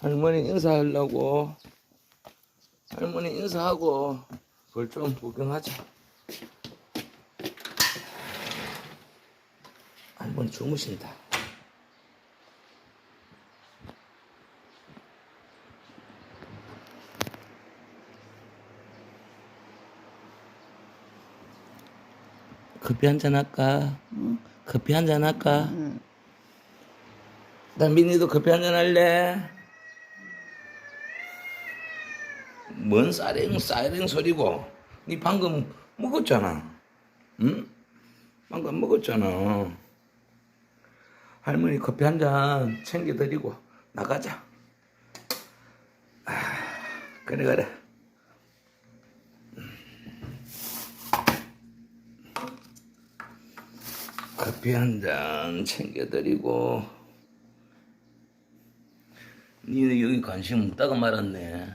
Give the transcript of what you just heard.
할머니 인사하려고 할머니 인사하고 그걸 좀 구경하자 할머니 주무신다 커피 한잔 할까? 커피 한잔 할까? 응. 나 민이도 커피 한잔 할래? 뭔 싸랭 싸랭 소리고? 니 방금 먹었잖아. 응? 방금 먹었잖아. 할머니 커피 한 잔 챙겨드리고 나가자. 아, 그래 그래. 커피 한 잔 챙겨드리고 니는 여기 관심 없다가 말았네